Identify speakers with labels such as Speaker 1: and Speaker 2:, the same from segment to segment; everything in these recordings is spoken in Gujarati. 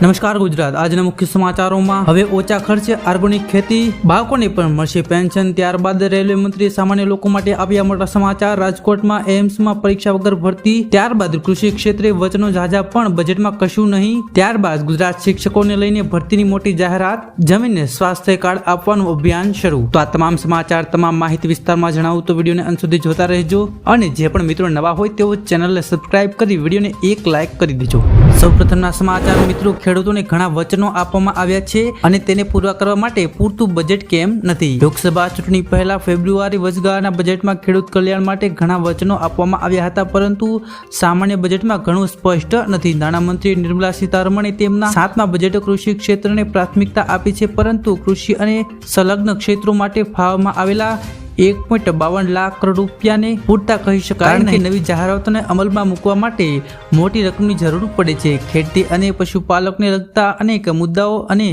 Speaker 1: નમસ્કાર ગુજરાત. આજના મુખ્ય સમાચારોમાં હવે ઓછા ખર્ચે ઓર્ગેનિક ખેતી બાળકોને પણ મળશે પેન્શન. ત્યારબાદ રેલવે મંત્રીએ સામાન્ય લોકો માટે આપ્યા મોટા સમાચાર. રાજકોટમાં એમ્સમાં પરીક્ષા વગર ભરતી. ત્યારબાદ કૃષિ ક્ષેત્રે વચનો ઝાઝા પણ બજેટમાં કશું નહીં. ત્યારબાદ ગુજરાત શિક્ષકોને લઈને ભરતીની મોટી જાહેરાત. જમીનને સ્વાસ્થ્ય કાર્ડ આપવાનું અભિયાન શરૂ. તો આ તમામ સમાચાર, તમામ માહિતી વિસ્તારમાં જણાવું તો વિડીયોને અંત સુધી જોતા રહેજો. અને જે પણ મિત્રો નવા હોય તેઓ ચેનલને સબસ્ક્રાઇબ કરી વિડીયોને એક લાઇક કરી દેજો. સૌપ્રથમના સમાચાર, મિત્રો, ખેડૂતોને ઘણા વચનો આપવામાં આવ્યા છે અને તેને પૂરા કરવા માટે પૂરતું બજેટ કેમ નથી? લોકસભા ચૂંટણી પહેલા ફેબ્રુઆરી વચગાળાના બજેટમાં ખેડૂત કલ્યાણ માટે ઘણા વચનો આપવામાં આવ્યા હતા, પરંતુ સામાન્ય બજેટમાં ઘણું સ્પષ્ટ નથી. નાણામંત્રી નિર્મલા સીતારમણે તેમના સાતમા બજેટ કૃષિ ક્ષેત્રને પ્રાથમિકતા આપી છે, પરંતુ કૃષિ અને સંલગ્ન ક્ષેત્રો માટે ફાળવવામાં આવેલા એક પોઈન્ટ બાવન લાખ કરોડ રૂપિયાને પૂરતા કહી શકાય કારણ કે નવી જાહેરાતોને અમલમાં મૂકવા માટે મોટી રકમની જરૂર પડે છે. ખેતી અને પશુપાલકને લગતા અનેક મુદ્દાઓ અને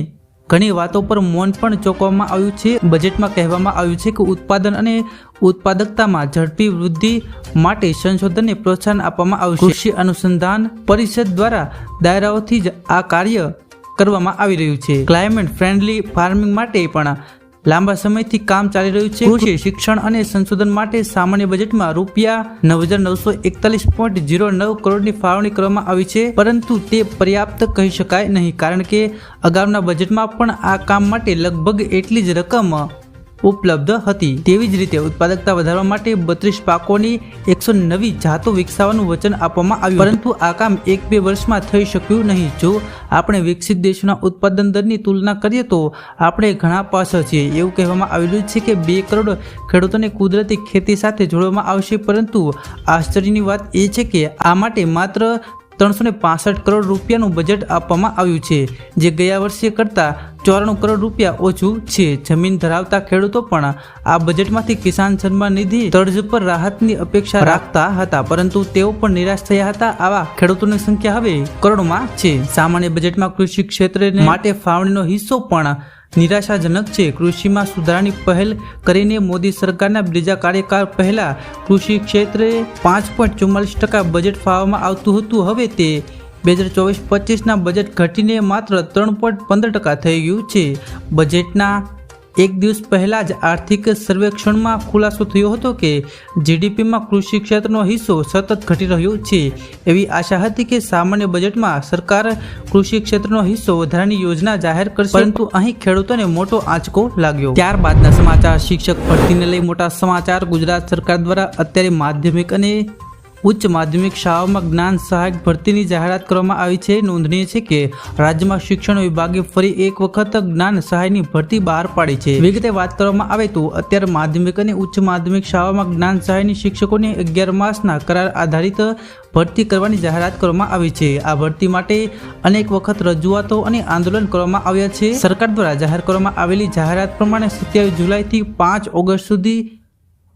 Speaker 1: ઘણી વાતો પર મૌન પણ ચોંકવામાં આવ્યું છે. બજેટમાં કહેવામાં આવ્યું છે કે ઉત્પાદન અને ઉત્પાદકતામાં ઝડપી વૃદ્ધિ માટે સંશોધનને પ્રોત્સાહન આપવામાં આવશે. કૃષિ અનુસંધાન પરિષદ દ્વારા દાયરાઓથી જ આ કાર્ય કરવામાં આવી રહ્યું છે. ક્લાઇમેટ ફ્રેન્ડલી ફાર્મિંગ માટે પણ લાંબા સમયથી કામ ચાલી રહ્યું છે. કૃષિ શિક્ષણ અને સંશોધન માટે સામાન્ય બજેટમાં રૂપિયા નવ હજાર નવસો એકતાલીસ પોઈન્ટ જીરો નવ કરોડની ફાળવણી કરવામાં આવી છે. પરંતુ તે પર્યાપ્ત કહી શકાય નહીં કારણ કે અગાઉના બજેટમાં પણ આ કામ માટે લગભગ એટલી જ રકમ ઉપલબ્ધ હતી. તેવી જ રીતે ઉત્પાદકતા વધારવા માટે બત્રીસ પાકોની એકસો નવી જાતો વિકસાવવાનું વચન આપવામાં આવ્યું. પરંતુ આ કામ એક બે વર્ષમાં થઈ શક્યું નહીં. જો આપણે વિકસિત દેશોના ઉત્પાદન દરની તુલના કરીએ તો આપણે ઘણા પાછળ છીએ. એવું કહેવામાં આવેલું છે કે બે કરોડ ખેડૂતોને કુદરતી ખેતી સાથે જોડવામાં આવશે. પરંતુ આશ્ચર્યની વાત એ છે કે આ માટે માત્ર ત્રણસો કરોડ રૂપિયાનું બજેટ આપવામાં આવ્યું છે, જે ગયા વર્ષે કરતાં ચોરાણું કરોડ રૂપિયા ઓછું છે. જમીન ધરાવતા ખેડૂતો પણ આ બજેટમાંથી કિસાન સન્માન નિધિ તર્જ પર રાહતની અપેક્ષા રાખતા હતા, પરંતુ તેઓ પણ નિરાશ થયા હતા. આવા ખેડૂતોની સંખ્યા હવે કરોડમાં છે. સામાન્ય બજેટમાં કૃષિ ક્ષેત્ર માટે ફાળવણીનો હિસ્સો પણ નિરાશાજનક છે. કૃષિમાં સુધારાની પહેલ કરીને મોદી સરકારના બીજા કાર્યકાળ પહેલા કૃષિ ક્ષેત્રે પાંચ પોઈન્ટ ચુમ્માલીસ ટકા બજેટ ફાળવવામાં આવતું હતું. હવે તે બે હજાર ચોવીસ પચીસના બજેટ ઘટીને માત્ર ત્રણ પોઈન્ટ પંદર ટકા થઈ ગયું છે. બજેટના એક દિવસ પહેલાં જ આર્થિક સર્વેક્ષણમાં ખુલાસો થયો હતો કે જીડીપીમાં કૃષિ ક્ષેત્રનો હિસ્સો સતત ઘટી રહ્યો છે. એવી આશા હતી કે સામાન્ય બજેટમાં સરકાર કૃષિ ક્ષેત્રનો હિસ્સો વધારાની યોજના જાહેર કરશે. પરંતુ અહીં ખેડૂતોને મોટો આંચકો લાગ્યો. ત્યારબાદના સમાચાર શિક્ષક ભરતીને લઈ મોટા સમાચાર ગુજરાત સરકાર દ્વારા અત્યારે માધ્યમિક અને ઉચ્ચ માધ્યમિક શાળાઓમાં જ્ઞાન સહાયક ભરતીની જાહેરાત કરવામાં આવી છે. નોંધનીય છે કે રાજ્યમાં શિક્ષણ વિભાગે ફરી એક વખત જ્ઞાન સહાયની ભરતી બહાર પાડી છે. વિગતે વાત કરવામાં આવે તો અત્યારે માધ્યમિક અને ઉચ્ચ માધ્યમિક શાળાઓમાં જ્ઞાન સહાયની શિક્ષકોને અગિયાર માસના કરાર આધારિત ભરતી કરવાની જાહેરાત કરવામાં આવી છે. આ ભરતી માટે અનેક વખત રજૂઆતો અને આંદોલન કરવામાં આવ્યા છે. સરકાર દ્વારા જાહેર કરવામાં આવેલી જાહેરાત પ્રમાણે સત્યાવીસ જુલાઈથી પાંચ ઓગસ્ટ સુધી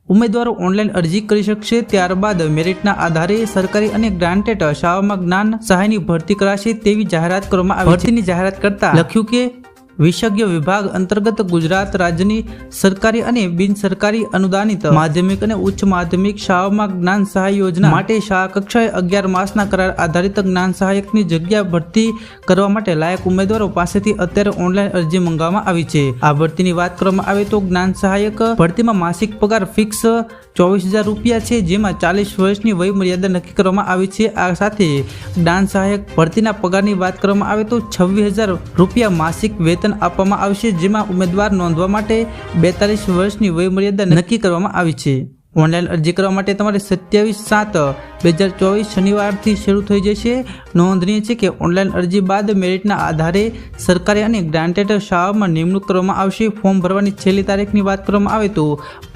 Speaker 1: ઉમેદવારો ઓનલાઈન અરજી કરી શકશે ત્યારબાદ મેરિટના આધારે સરકારી અને ગ્રાન્ટેડ શાળામાં જ્ઞાન સહાયની ભરતી કરાશે તેવી જાહેરાત કરવામાં આવી ભરતીની જાહેરાત કરતા લખ્યું કે વિશેષજ્ઞ વિભાગ અંતર્ગત ગુજરાત રાજ્યની સરકારી અને બિન સરકારી અનુદાનિત માધ્યમિક અને ઉચ્ચ માધ્યમિક શાળાઓમાં જ્ઞાન સહાય યોજના માટે શાળા કક્ષાએ અગિયાર માસના કરાર આધારિત જ્ઞાન સહાયકની જગ્યા ભરતી કરવા માટે લાયક ઉમેદવારો પાસેથી અત્યારે ઓનલાઈન અરજી મંગાવવામાં આવી છે. આ ભરતીની વાત કરવામાં આવે તો જ્ઞાન સહાયક ભરતીમાં માસિક પગાર ફિક્સ ચોવીસ હજાર રૂપિયા છે, જેમાં ચાલીસ વર્ષની વય મર્યાદા નક્કી કરવામાં આવી છે. આ સાથે જ્ઞાન સહાયક ભરતીના પગારની વાત કરવામાં આવે તો છવ્વીસ હજાર રૂપિયા માસિક વેતન આપવામાં આવશે જેમાં ઉમેદવાર નોંધવા માટે બેતાલીસ વર્ષની વયમર્યાદા નક્કી કરવામાં આવી છે. ઓનલાઈન અરજી કરવા માટે તમારે સત્યાવીસ સાત બે હજાર ચોવીસ શનિવારથી શરૂ થઈ જશે. નોંધનીય છે કે ઓનલાઈન અરજી બાદ મેરિટના આધારે સરકારી અને ગ્રાન્ટેડ શાળાઓમાં નિમણૂક કરવામાં આવશે. ફોર્મ ભરવાની છેલ્લી તારીખની વાત કરવામાં આવે તો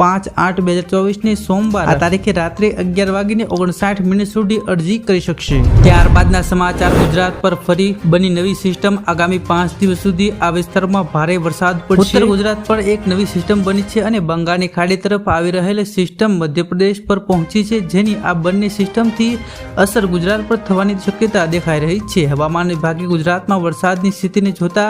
Speaker 1: પાંચ આઠ બે હજાર ચોવીસની સોમવાર આ તારીખે રાત્રે અગિયાર વાગીને ઓગણસાઠ મિનિટ સુધી અરજી કરી શકશે. ત્યારબાદના સમાચાર ગુજરાત પર ફરી બની નવી સિસ્ટમ. આગામી પાંચ દિવસ સુધી આ વિસ્તારમાં ભારે વરસાદ પડશે. ઉત્તર ગુજરાત પર એક નવી સિસ્ટમ બની છે અને બંગાળની ખાડી તરફ આવી રહેલી સિસ્ટમ મધ્યપ્રદેશ પર પહોંચી છે, જેની આ બંને સિસ્ટમથી અસર ગુજરાત પર થવાની શક્યતા દેખાઈ રહી છે. હવામાન વિભાગે ગુજરાતમાં વરસાદની સ્થિતિને જોતા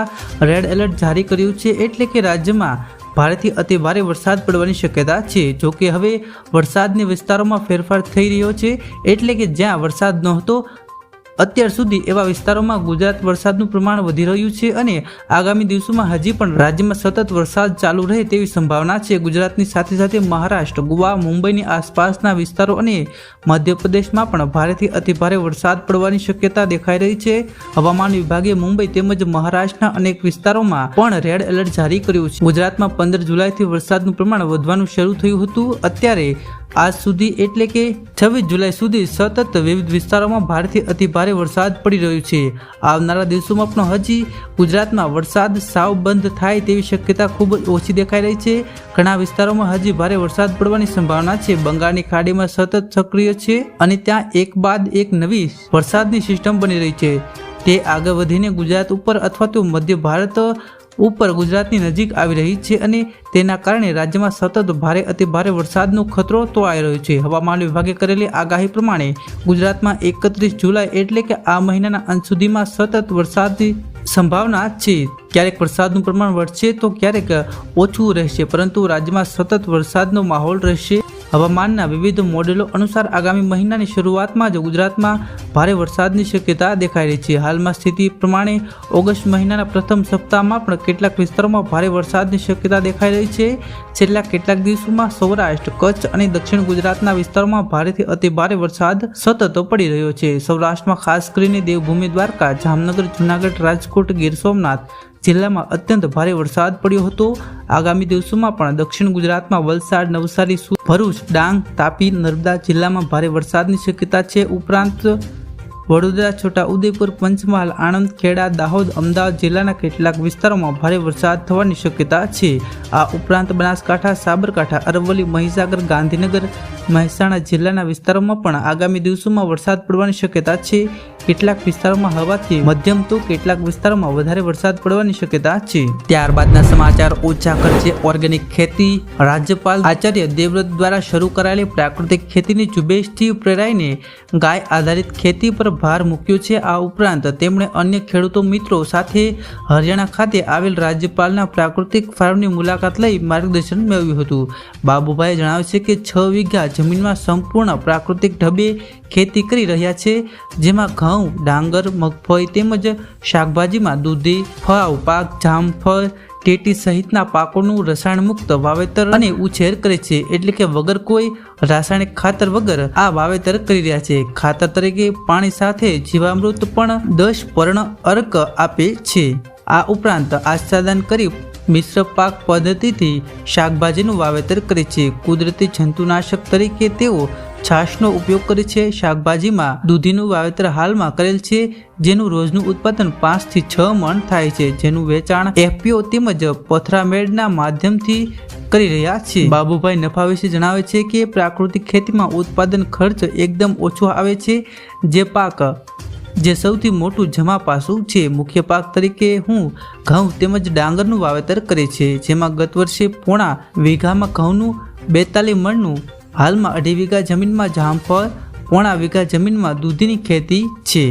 Speaker 1: રેડ એલર્ટ જારી કર્યું છે, એટલે કે રાજ્યમાં ભારેથી અતિ ભારે વરસાદ પડવાની શક્યતા છે. જો કે હવે વરસાદની વિસ્તારોમાં ફેરફાર થઈ રહ્યો છે, એટલે કે જ્યાં વરસાદ નહોતો અત્યાર સુધી એવા વિસ્તારોમાં ગુજરાત વરસાદનું પ્રમાણ વધી રહ્યું છે અને આગામી દિવસોમાં હજી પણ રાજ્યમાં સતત વરસાદ ચાલુ રહે તેવી સંભાવના છે. ગુજરાતની સાથે સાથે મહારાષ્ટ્ર, ગોવા, મુંબઈની આસપાસના વિસ્તારો અને મધ્યપ્રદેશમાં પણ ભારેથી અતિભારે વરસાદ પડવાની શક્યતા દેખાઈ રહી છે. હવામાન વિભાગે મુંબઈ તેમજ મહારાષ્ટ્રના અનેક વિસ્તારોમાં પણ રેડ એલર્ટ જારી કર્યું છે. ગુજરાતમાં પંદર જુલાઈથી વરસાદનું પ્રમાણ વધવાનું શરૂ થયું હતું. અત્યારે આજ સુધી એટલે કે છવ્વીસ જુલાઈ સુધી સતત વિવિધ વિસ્તારોમાં ભારેથી અતિભારે વરસાદ પડી રહ્યો છે. આવનારા દિવસોમાં પણ હજી ગુજરાતમાં વરસાદ સાવ બંધ થાય તેવી શક્યતા ખૂબ જ ઓછી દેખાઈ રહી છે. ઘણા વિસ્તારોમાં હજી ભારે વરસાદ પડવાની સંભાવના છે. બંગાળની ખાડીમાં સતત સક્રિય છે અને ત્યાં એક બાદ એક નવી વરસાદની સિસ્ટમ બની રહી છે. તે આગળ વધીને ગુજરાત ઉપર અથવા તો મધ્ય ભારત ઉપર ગુજરાતની નજીક આવી રહી છે અને તેના કારણે રાજ્યમાં સતત ભારે અતિ ભારે વરસાદનો ખતરો તો આવી રહ્યો છે. હવામાન વિભાગે કરેલી આગાહી પ્રમાણે ગુજરાતમાં એકત્રીસ જુલાઈ એટલે કે આ મહિનાના અંત સુધીમાં સતત વરસાદની સંભાવના છે. ક્યારેક વરસાદનું પ્રમાણ વધશે તો ક્યારેક ઓછું રહેશે. પરંતુ રાજ્યમાં સતત વરસાદનો માહોલ રહેશે. હવામાનના વિવિધ મોડેલો અનુસાર આગામી મહિનાની શરૂઆતમાં જ ગુજરાતમાં ભારે વરસાદની શક્યતા દેખાઈ રહી છે. હાલમાં સ્થિતિ પ્રમાણે ઓગસ્ટ મહિનાના પ્રથમ સપ્તાહમાં પણ કેટલાક વિસ્તારોમાં ભારે વરસાદની શક્યતા દેખાઈ રહી છે. છેલ્લા કેટલાક દિવસોમાં સૌરાષ્ટ્ર, કચ્છ અને દક્ષિણ ગુજરાતના વિસ્તારોમાં ભારેથી અતિ ભારે વરસાદ સતત પડી રહ્યો છે. સૌરાષ્ટ્રમાં ખાસ કરીને દેવભૂમિ દ્વારકા, જામનગર, જૂનાગઢ, રાજકોટ, ગીર સોમનાથ જિલ્લામાં અત્યંત ભારે વરસાદ પડ્યો હતો. આગામી દિવસોમાં પણ દક્ષિણ ગુજરાતમાં વલસાડ, નવસારી ભરૂચ, ડાંગ, તાપી, નર્મદા જિલ્લામાં ભારે વરસાદની શક્યતા છે. ઉપરાંત વડોદરા છોટા ઉદેપુર પંચમહાલ આણંદ ખેડા દાહોદ, અમદાવાદ જિલ્લાના કેટલાક વિસ્તારોમાં ભારે વરસાદ થવાની શક્યતા છે. આ ઉપરાંત બનાસકાંઠા, સાબરકાંઠા, અરવલ્લી, મહીસાગર, ગાંધીનગર, મહેસાણા જિલ્લાના વિસ્તારોમાં પણ આગામી દિવસોમાં વરસાદ પડવાની શક્યતા છે. કેટલાક વિસ્તારોમાં હવાથી મધ્યમ તો કેટલાક વિસ્તારોમાં વધારે વરસાદ પડવાની શક્યતા છે. ત્યારબાદના સમાચાર ઓછા ખર્ચે ઓર્ગેનિક ખેતી રાજ્યપાલ આચાર્ય દેવવ્રત દ્વારા શરૂ કરાયેલી પ્રાકૃતિક ખેતીની ઝુંબેશથી પ્રેરાઈને ગાય આધારિત ખેતી પર ભાર મૂક્યો છે. આ ઉપરાંત તેમણે અન્ય ખેડૂતો મિત્રો સાથે હરિયાણા ખાતે આવેલ રાજ્યપાલના પ્રાકૃતિક ફાર્મની મુલાકાત લઈ માર્ગદર્શન મેળવ્યું હતું. બાબુભાઈએ જણાવ્યું છે કે છ વીઘા જમીનમાં સંપૂર્ણ પ્રાકૃતિક ઢબે ખેતી કરી રહ્યા છે, જેમાં ઘઉં ડાંગર, મગફળી તેમજ શાકભાજીમાં દૂધી, ફળ, પાક જામફળ ટેટી સહિતના પાકોનું રસાયણ મુક્ત વાવેતર અને ઉછેર કરે છે. એટલે કે વગર કોઈ રાસાયણિક ખાતર વગર આ વાવેતર કરી રહ્યા છે. ખાતર તરીકે પાણી સાથે જીવામૃત પણ દસ પર્ણ અર્ક આપે છે. આ ઉપરાંત આચ્છાદન કરી મિશ્ર પાક પદ્ધતિથી શાકભાજીનું વાવેતર કરે છે. કુદરતી જંતુનાશક તરીકે તેઓ છાશનો ઉપયોગ કરે છે. શાકભાજીમાં દૂધીનું વાવેતર હાલમાં કરેલ છે, જેનું રોજનું ઉત્પાદન પાંચથી છ મણ થાય છે, જેનું વેચાણ એફપીઓ તેમજ પથરામેડના માધ્યમથી કરી રહ્યા છે. બાબુભાઈ નફા વિશે જણાવે છે કે પ્રાકૃતિક ખેતીમાં ઉત્પાદન ખર્ચ એકદમ ઓછો આવે છે. જે પાક, જે સૌથી મોટું જમા પાસું છે, મુખ્ય પાક તરીકે હું ઘઉં તેમજ ડાંગરનું વાવેતર કરે છે, જેમાં ગત વર્ષે પોણા વીઘામાં ઘઉંનું બેતાલીસ મણનું હાલમાં અઢી વીઘા જમીનમાં જામફળ પોણા વીઘા જમીનમાં દૂધીની ખેતી છે.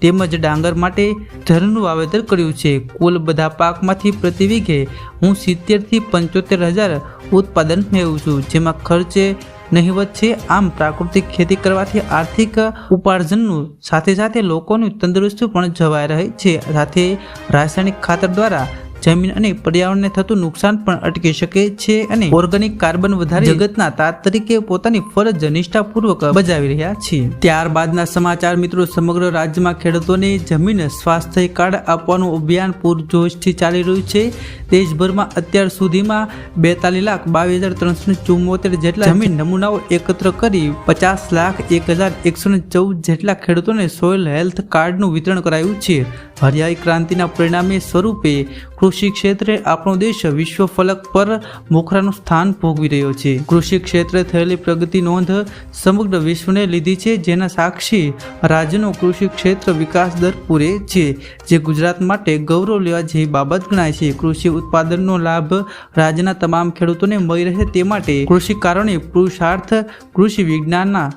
Speaker 1: તેમજ ડાંગર માટે ધરનું વાવેતર કર્યું છે. કુલ બધા પાકમાંથી પ્રતિ વીઘે હું સિત્તેરથી પંચોતેર હજાર ઉત્પાદન મેળવું છું. જેમાં ખર્ચે નહિવત છે આમ પ્રાકૃતિક ખેતી કરવાથી આર્થિક ઉપાર્જનનું સાથે સાથે લોકોની તંદુરસ્તી પણ જવાઈ રહી છે. સાથે રાસાયણિક ખાતર દ્વારા જમીન અને પર્યાવરણને થતું નુકસાન પણ અટકી શકે છે અને ઓર્ગેનિક કાર્બન વધારે જગતના તાત તરીકે પોતાની ફરજ નિષ્ઠાપૂર્વક બજાવી રહ્યા છે ત્યારબાદના સમાચાર મિત્રો, સમગ્ર રાજ્યમાં ખેડૂતોને જમીન સ્વાસ્થ્ય કાર્ડ આપવાનું અભિયાન પૂરજોશથી ચાલી રહ્યું છે. દેશભરમાં અત્યાર સુધીમાં બેતાલીસ લાખ બાવીસ હજાર ત્રણસો ચુમ્મોતેર જેટલા જમીન નમૂનાઓ એકત્ર કરી પચાસ લાખ એક હજાર એકસો ચૌદ જેટલા ખેડૂતોને સોઇલ હેલ્થ કાર્ડનું વિતરણ કરાયું છે. હરિયાળી ક્રાંતિના પરિણામે સ્વરૂપે કૃષિ ક્ષેત્રે આપણો દેશ વિશ્વ ફલક પર મોખરાનું સ્થાન ભોગવી રહ્યો છે. કૃષિ ક્ષેત્રે થયેલી પ્રગતિ નોંધ સમગ્ર વિશ્વને લીધી છે, જેના સાક્ષી રાજ્યનો કૃષિ ક્ષેત્ર વિકાસ દર પૂરે છે, જે ગુજરાત માટે ગૌરવ લેવા જેવી બાબત ગણાય છે. કૃષિ ઉત્પાદનનો લાભ રાજ્યના તમામ ખેડૂતોને મળી રહે તે માટે કૃષિકારોને પુરુષાર્થ, કૃષિ વિજ્ઞાનના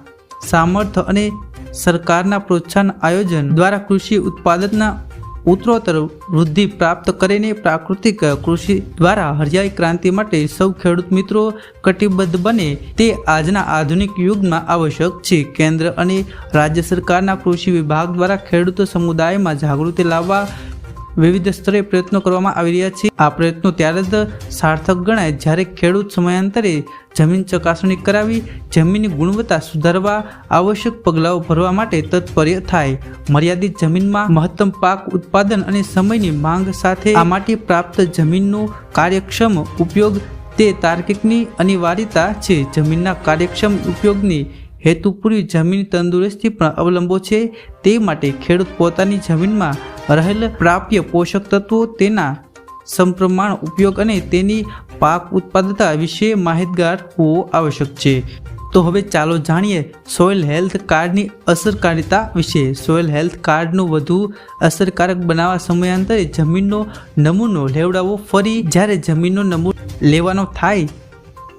Speaker 1: સામર્થ્ય અને સરકારના પ્રોત્સાહન આયોજન દ્વારા કૃષિ ઉત્પાદનના ઉત્તરોત્તર વૃદ્ધિ પ્રાપ્ત કરીને પ્રાકૃતિક કૃષિ દ્વારા હરિયાળી ક્રાંતિ માટે સૌ ખેડૂત મિત્રો કટિબદ્ધ બને તે આજના આધુનિક યુગમાં આવશ્યક છે. કેન્દ્ર અને રાજ્ય સરકારના કૃષિ વિભાગ દ્વારા ખેડૂત સમુદાયમાં જાગૃતિ લાવવા વિવિધ સ્તરે પ્રયત્નો કરવામાં આવી રહ્યા છે. આ પ્રયત્નો ત્યારે જ સાર્થક ગણાય જ્યારે ખેડૂત સમયાંતરે જમીન ચકાસણી કરાવી, જમીનની ગુણવત્તા સુધારવા, આવશ્યક પગલાઓ ભરવા માટે તત્પર્ય થાય. મર્યાદિત જમીનમાં મહત્તમ પાક ઉત્પાદન અને સમયની માંગ સાથે આ માટે પ્રાપ્ત જમીનનો કાર્યક્ષમ ઉપયોગ તે તાર્કિકની અનિવાર્યતા છે. જમીનના કાર્યક્ષમ ઉપયોગની હેતુપૂર્વી જમીન તંદુરસ્તી પણ અવલંબો છે. તે માટે ખેડૂત પોતાની જમીનમાં રહેલ પ્રાપ્ય પોષક તત્વો તેના સમપ્રમાણ ઉપયોગ અને તેની પાક ઉત્પાદકતા વિશે માહિતગાર હોવો આવશ્યક છે. તો હવે ચાલો જાણીએ સોઇલ હેલ્થ કાર્ડની અસરકારિતા વિશે. સોઇલ હેલ્થ કાર્ડનું વધુ અસરકારક બનાવવા સમયાંતરે જમીનનો નમૂનો લેવડાવવો ફરી જ્યારે જમીનનો નમૂનો લેવાનો થાય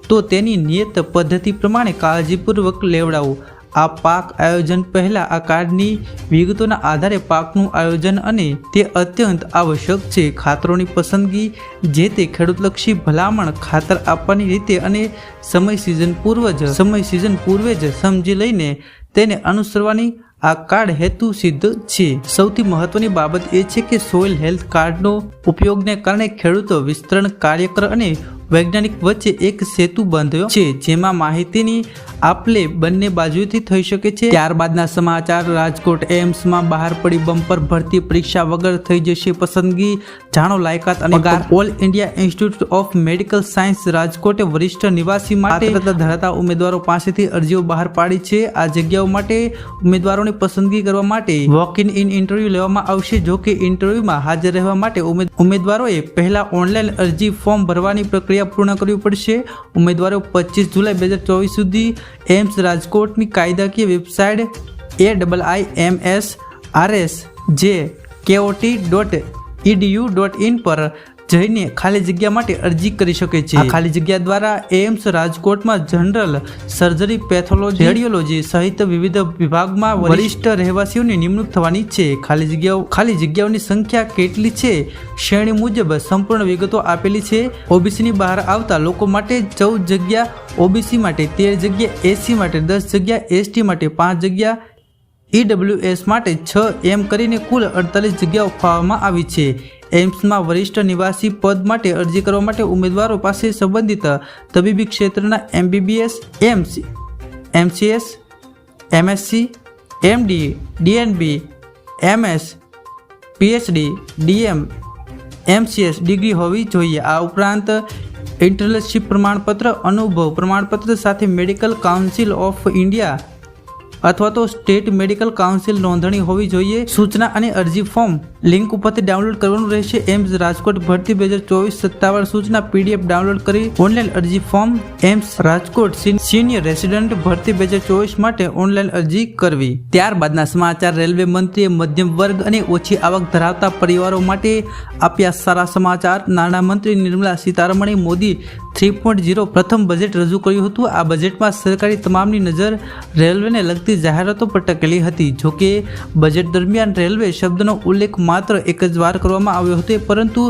Speaker 1: તો તેની નિયત પદ્ધતિ પ્રમાણે કાળજીપૂર્વક લેવડાવો. આ પાક આયોજન પહેલાં આ કાર્ડની વિગતોના આધારે પાકનું આયોજન અને તે અત્યંત આવશ્યક છે. ખાતરોની પસંદગી, જે તે ખેડૂતલક્ષી ભલામણ, ખાતર આપવાની રીતે અને સમય સિઝન પૂર્વ જ સમય સિઝન પૂર્વે જ સમજી લઈને તેને અનુસરવાની આ કાર્ડ હેતુ સિદ્ધ છે. સૌથી મહત્વની બાબત એ છે કે સોઇલ હેલ્થ કાર્ડનો ઉપયોગને કારણે ખેડૂતો વિસ્તરણ કાર્યક્રમ અને વૈજ્ઞાનિક વચ્ચે એક સેતુ બાંધ્યો છે જેમાં માહિતીની આપલે બંને બાજુથી થઈ શકે છે. ત્યારબાદના સમાચાર રાજકોટ એમ્સમાં બહાર પડી બમ્પર ભરતી પરીક્ષા વગર થઈ જશે પસંદગી. જાણો લાયકાત અને all India institute of medical science રાજકોટે વરિષ્ઠ નિવાસી માટે ધરાવતા ઉમેદવારો પાસેથી અરજીઓ બહાર પાડી છે. આ જગ્યાઓ માટે ઉમેદવારોની પસંદગી કરવા માટે વોક ઇન ઇન ઇન્ટરવ્યૂ લેવામાં આવશે. જો કે ઇન્ટરવ્યૂમાં હાજર રહેવા માટે ઉમેદ- ઉમેદવારોએ પહેલા ઓનલાઈન અરજી ફોર્મ ભરવાની પ્રક્રિયા પૂર્ણ કરવી પડશે. ઉમેદવારો પચીસ જુલાઈ બે હજાર ચોવીસ સુધી એમ્સ રાજકોટની કાયદાકીય website A double I M S R S J KOT dot EDU dot in પર જઈને ખાલી જગ્યા માટે અરજી કરી શકે છે. આ ખાલી જગ્યા દ્વારા એમ્સ રાજકોટમાં જનરલ સર્જરી પેથોલોજી રેડિયોલોજી સહિત વિવિધ વિભાગમાં વરિષ્ઠ રહેવાસીઓની નિમણૂક થવાની છે. ખાલી જગ્યાઓ ખાલી જગ્યાઓની સંખ્યા કેટલી છે? શ્રેણી મુજબ સંપૂર્ણ વિગતો આપેલી છે. ઓબીસીની બહાર આવતા લોકો માટે ચૌદ જગ્યા ઓબીસી માટે તેર જગ્યા એસસી માટે દસ જગ્યા એસટી માટે પાંચ જગ્યા ઈડબ્લ્યુએસ માટે છ એમ કરીને કુલ અડતાલીસ જગ્યાઓ ફાળવવામાં આવી છે. એમ્સમાં વરિષ્ઠ નિવાસી પદ માટે અરજી કરવા માટે ઉમેદવારો પાસે સંબંધિત તબીબી ક્ષેત્રના MBBS, AIIMS, MCS, MSc, MD, DNB, MS, PhD, DM, MCS degree હોવી જોઈએ. આ ઉપરાંત ઇન્ટર્નશીપ પ્રમાણપત્ર, અનુભવ પ્રમાણપત્ર સાથે મેડિકલ કાઉન્સિલ ઓફ ઇન્ડિયા અથવા તો સ્ટેટ મેડિકલ કાઉન્સિલ નોંધણી હોવી જોઈએ. સૂચના અને અરજી ફોર્મ. લિંક ઉપરથી ડાઉનલોડ કરવાનું રહેશે. એમ્સ રાજકોટ, ભરતી બે હજાર ચોવીસ સત્તાવાર સૂચના પીડીએફ ડાઉનલોડ કરી ઓનલાઈન અરજી form AIIMS Rajkot senior resident, ભરતી બે હજાર ચોવીસ માટે ઓનલાઈન અરજી કરવી. ત્યારબાદના સમાચાર, રેલવે મંત્રીએ મધ્યમ વર્ગ અને ઓછી આવક ધરાવતા પરિવારો માટે આપ્યા સારા સમાચાર. નાણામંત્રી નિર્મલા સીતારમણે મોદી થ્રી પોઈન્ટ ઝીરો પ્રથમ બજેટ રજૂ કર્યું હતું. આ બજેટમાં સરકારી તમામની નજર રેલવેને લગતી જાહેરાતો પર ટકેલી હતી જોકે બજેટ દરમિયાન રેલવે શબ્દનો ઉલ્લેખ માત્ર એક જ વાર કરવામાં આવ્યો હતો, પરંતુ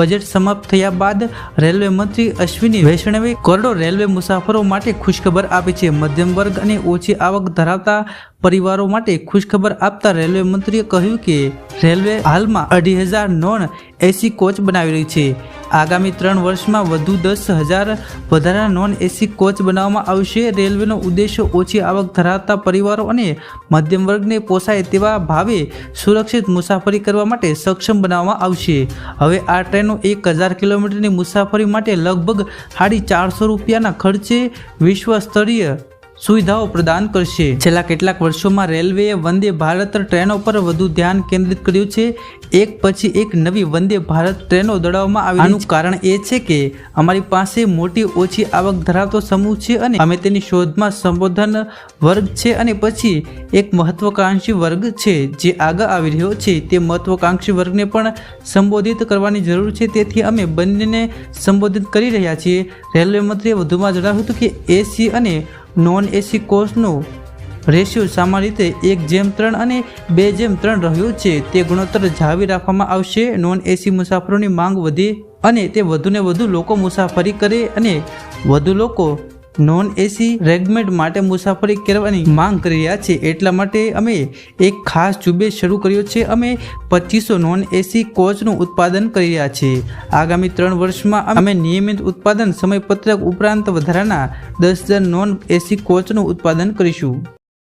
Speaker 1: બજેટ સમાપ્ત થયા બાદ રેલવે મંત્રી અશ્વિની વૈષ્ણવે કરોડો રેલવે મુસાફરો માટે ખુશખબર આપી છે. મધ્યમ વર્ગ અને ઓછી આવક ધરાવતા પરિવારો માટે ખુશખબર આપતા રેલવે મંત્રીએ કહ્યું કે, રેલવે હાલમાં અઢી હજાર નોન એસી કોચ બનાવી રહી છે. આગામી ત્રણ વર્ષમાં વધુ દસ હજાર વધારા નોન એસી કોચ બનાવવામાં આવશે. રેલવેનો ઉદ્દેશ્ય ઓછી આવક ધરાવતા પરિવારો અને મધ્યમ વર્ગને પોસાય તેવા ભાવે સુરક્ષિત મુસાફરી કરવા માટે સક્ષમ બનાવવામાં આવશે. હવે આ ટ્રેનો એક હજાર કિલોમીટરની મુસાફરી માટે લગભગ સાડી ચારસો રૂપિયાના ખર્ચે વિશ્વ સ્તરીય સુવિધાઓ પ્રદાન કરશે. છેલ્લા કેટલાક વર્ષોમાં રેલવેએ વંદે ભારત ટ્રેનો પર વધુ ધ્યાન કેન્દ્રિત કર્યું છે. એક પછી એક નવી વંદે ભારત ટ્રેનો દોડાવવામાં આવી આનું કારણ એ છે કે અમારી પાસે મોટી ઓછી આવક ધરાવતો સમૂહ છે અને અમે તેની શોધમાં સંબોધન વર્ગ છે અને પછી એક મહત્વકાંક્ષી વર્ગ છે જે આગળ આવી રહ્યો છે. તે મહત્વકાંક્ષી વર્ગને પણ સંબોધિત કરવાની જરૂર છે. તેથી અમે બંનેને સંબોધિત કરી રહ્યા છીએ. રેલવે મંત્રીએ વધુમાં જણાવ્યું હતું કે એસી અને નોન એસી કોચનું રેશિયો સામાન્ય રીતે એક જેમ ત્રણ અને બે જેમ ત્રણ રહ્યો છે. તે ગુણોત્તર જાળવી રાખવામાં આવશે. નોન એસી મુસાફરોની માંગ વધે અને તે વધુને વધુ લોકો મુસાફરી કરે અને વધુ લોકો નોન એસી રેગમેન્ટ માટે મુસાફરી કરવાની માંગ કરી રહ્યા છે એટલા માટે અમે એક ખાસ ઝુંબેશ શરૂ કર્યો છે. અમે પચીસો નોન એસી કોચનું ઉત્પાદન કરી રહ્યા છીએ. આગામી ત્રણ વર્ષમાં અમે નિયમિત ઉત્પાદન સમયપત્રક ઉપરાંત વધારાના દસ હજાર નોન એસી કોચનું ઉત્પાદન કરીશું.